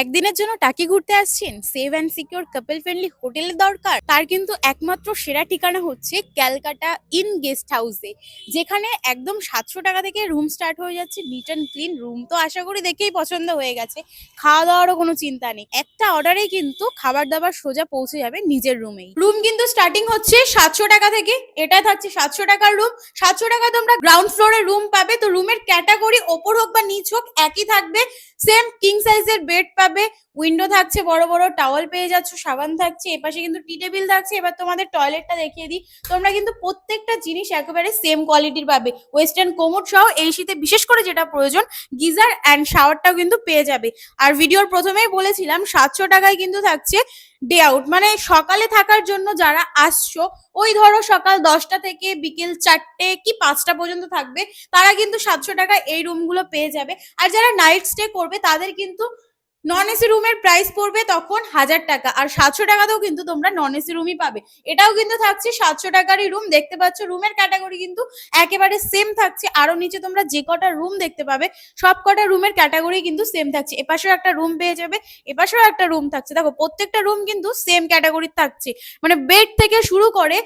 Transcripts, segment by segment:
একদিনের জন্য টাকি ঘুরতে আসছেন save and secure couple friendly হোটেলের দরকার। তার কিন্তু একমাত্র সেরা ঠিকানা হচ্ছে ক্যালকাটা ইন গেস্ট হাউসে, যেখানে একদম সাতশো টাকা থেকে রুম স্টার্ট হয়ে যাচ্ছে। নিট অ্যান্ড ক্লিন রুম তো আশা করি দেখেই পছন্দ হয়ে গেছে। খাওয়া দাওয়ারও কোনো চিন্তা নেই। একটা অর্ডারেই কিন্তু খাবার দাবার সোজা পৌঁছে যাবে নিজের রুমেই রুম কিন্তু স্টার্টিং হচ্ছে সাতশো টাকা থেকে এটা থাকছে সাতশো টাকার রুম সাতশো টাকা তোমরা গ্রাউন্ড ফ্লোরে রুম পাবে। তো রুমের ক্যাটাগরি ওপর হোক বা নিচ হোক, একই থাকবে। সেম কিং সাইজের বেড পাবে উইন্ডো থাকছে, বড় বড় টাওয়াল পেয়ে যাচ্ছ, সাবান থাকছে, এপাশে কিন্তু টি টেবিল থাকছে, এবার তোমাদের টয়লেটটা দেখিয়ে দিই। তোমরা কিন্তু প্রত্যেকটা জিনিস একেবারে সেম কোয়ালিটির পাবে। ওয়েস্টার্ন কোমোড সহ এই শীতে বিশেষ করে যেটা প্রয়োজন, গিজার অ্যান্ড শাওয়ারটাও কিন্তু পেয়ে যাবে। আর ভিডিওর প্রথমেই বলেছিলাম, সাতশো টাকায় কিন্তু থাকছে ডে আউট মানে সকালে থাকার জন্য যারা আসছো, ওই ধরো সকাল দশটা থেকে বিকেল চারটে কি পাঁচটা পর্যন্ত থাকবে, তারা কিন্তু সাতশো টাকায় এই রুমগুলো পেয়ে যাবে। আর যারা নাইট স্টে করবে, তাদের কিন্তু নন এসি রুমের প্রাইস পড়বে তখন হাজার টাকা। আর সাতশো টাকাতেও কিন্তু তোমরা নন এসি রুমই পাবে। এটাও কিন্তু থাকছে সাতশো টাকারই রুম দেখতে পাচ্ছ রুমের ক্যাটাগরি কিন্তু একেবারে সেম থাকছে। আরও নিচে তোমরা যে কটা রুম দেখতে পাবে, সব কটা রুমের ক্যাটাগরি কিন্তু সেম থাকছে। এপাশেও একটা রুম পেয়ে যাবে, এপাশেও একটা রুম থাকছে। দেখো, প্রত্যেকটা রুম কিন্তু সেম ক্যাটাগরির থাকছে। মানে বেড থেকে শুরু করে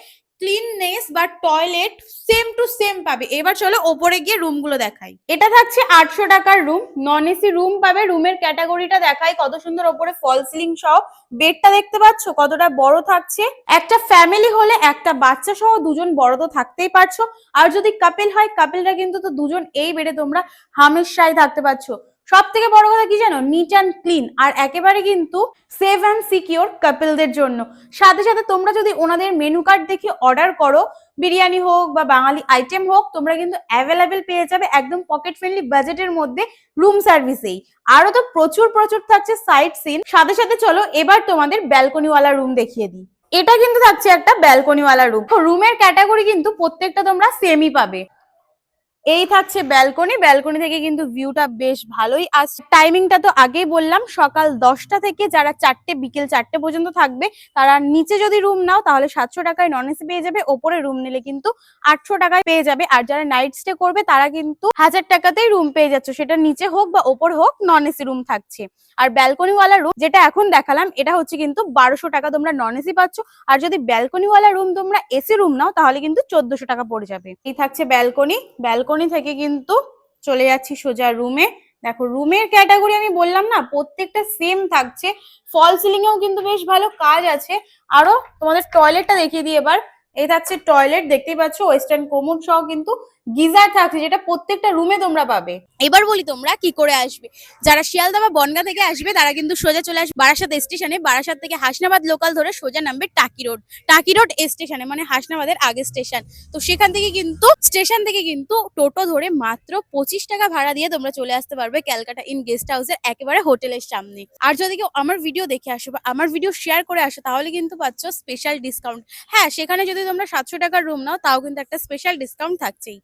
ক্লিননেস বা টয়লেট সেম টু সেম পাবে। এবার চলো ওপরে গিয়ে রুমগুলো দেখাই। এটা থাকছে আটশো টাকার রুম নন এসি রুম পাবে। রুমের ক্যাটাগরিটা দেখাই কত সুন্দর ওপরে ফল সিলিং সহ। বেডটা দেখতে পাচ্ছ? কতটা বড় থাকছে? একটা ফ্যামিলি হলে একটা বাচ্চা সহ দুজন বড় তো থাকতেই পারছ। আর যদি কাপেল হয় কাপেলরা কিন্তু তো দুজন এই বেডে তোমরা হামেশাই থাকতে পারছ। সব থেকে বড় কথা কি জানো? নিট অ্যান্ড ক্লিন আর একেবারে কিন্তু সেভ অ্যান্ড সিকিওর কাপেলদের জন্য। সাথে সাথে তোমরা যদি ওনাদের মেনু কার্ড দেখে অর্ডার করো, বিরিয়ানি হোক বা বাঙালি আইটেম হোক, তোমরা কিন্তু অ্যাভেলেবেল পেয়ে যাবে একদম পকেট ফ্রেন্ডলি বাজেটের মধ্যে রুম সার্ভিসেই আরও তো প্রচুর প্রচুর থাকছে সাইট সিন সাথে সাথে চলো, এবার তোমাদের ব্যালকনিওয়ালা রুম দেখিয়ে দিই। এটা কিন্তু থাকছে একটা ব্যালকনিওয়ালা রুম রুমের ক্যাটাগরি কিন্তু প্রত্যেকটা তোমরা সেমই পাবে। এই থাকছে ব্যালকনি ব্যালকনি থেকে কিন্তু ভিউটা বেশ ভালোই। আসছে টাইমিংটা তো আগেই বললাম, সকাল দশটা থেকে যারা চারটে, বিকেল চারটে পর্যন্ত থাকবে, তারা নিচে যদি রুম নাও, তাহলে সাতশো টাকায় নন এসি পেয়ে যাবে, ওপরে রুম নিলে কিন্তু আটশো টাকায় পেয়ে যাবে। আর যারা নাইট স্টে করবে, তারা কিন্তু হাজার টাকাতেই রুম পেয়ে যাচ্ছে, সেটা নিচে হোক বা ওপর হোক নন এসি রুম থাকছে। আর ব্যালকনিওয়ালা রুম যেটা এখন দেখালাম, এটা হচ্ছে কিন্তু বারোশো টাকা তোমরা নন এসি পাচ্ছ। আর যদি ব্যালকনিওয়ালা রুম তোমরা এসি রুম নাও, তাহলে কিন্তু চোদ্দশো টাকা পড়ে যাবে। এই থাকছে ব্যালকনি ব্যালকনি থেকে কিন্তু চলে যাচ্ছি সোজা রুমে দেখো রুমের ক্যাটাগরি আমি বললাম না, প্রত্যেকটা সেম থাকছে। ফল সিলিং এও কিন্তু বেশ ভালো কাজ আছে। আরও তোমাদের টয়লেটটা দেখিয়ে দিই এবার। এই থাকছে টয়লেট দেখতেই পাচ্ছ ওয়েস্টার্ন কোমোড সহ কিন্তু গিজার থাকছে, যেটা প্রত্যেকটা রুমে তোমরা পাবে। এবার বলি তোমরা কি করে আসবে? যারা শিয়ালদা বা বনগা থেকে আসবে, তারা কিন্তু সোজা চলে আসবে বারাসাত স্টেশনে বারাসাত থেকে হাসনাবাদ লোকাল ধরে সোজা নামবে টাকি রোড টাকি রোড স্টেশনে মানে হাসনাবাদের আগে স্টেশন তো সেখান থেকে কিন্তু স্টেশন থেকে কিন্তু টোটো ধরে মাত্র পঁচিশ টাকা ভাড়া দিয়ে তোমরা চলে আসতে পারবে ক্যালকাটা ইন গেস্ট হাউসের একেবারে হোটেলের সামনে। আর যদি কেউ আমার ভিডিও দেখে আসো বা আমার ভিডিও শেয়ার করে আসো, তাহলে কিন্তু পাচ্ছ স্পেশাল ডিসকাউন্ট হ্যাঁ সেখানে যদি তোমরা সাতশো টাকার রুম নাও তাও কিন্তু একটা স্পেশাল ডিসকাউন্ট থাকছেই।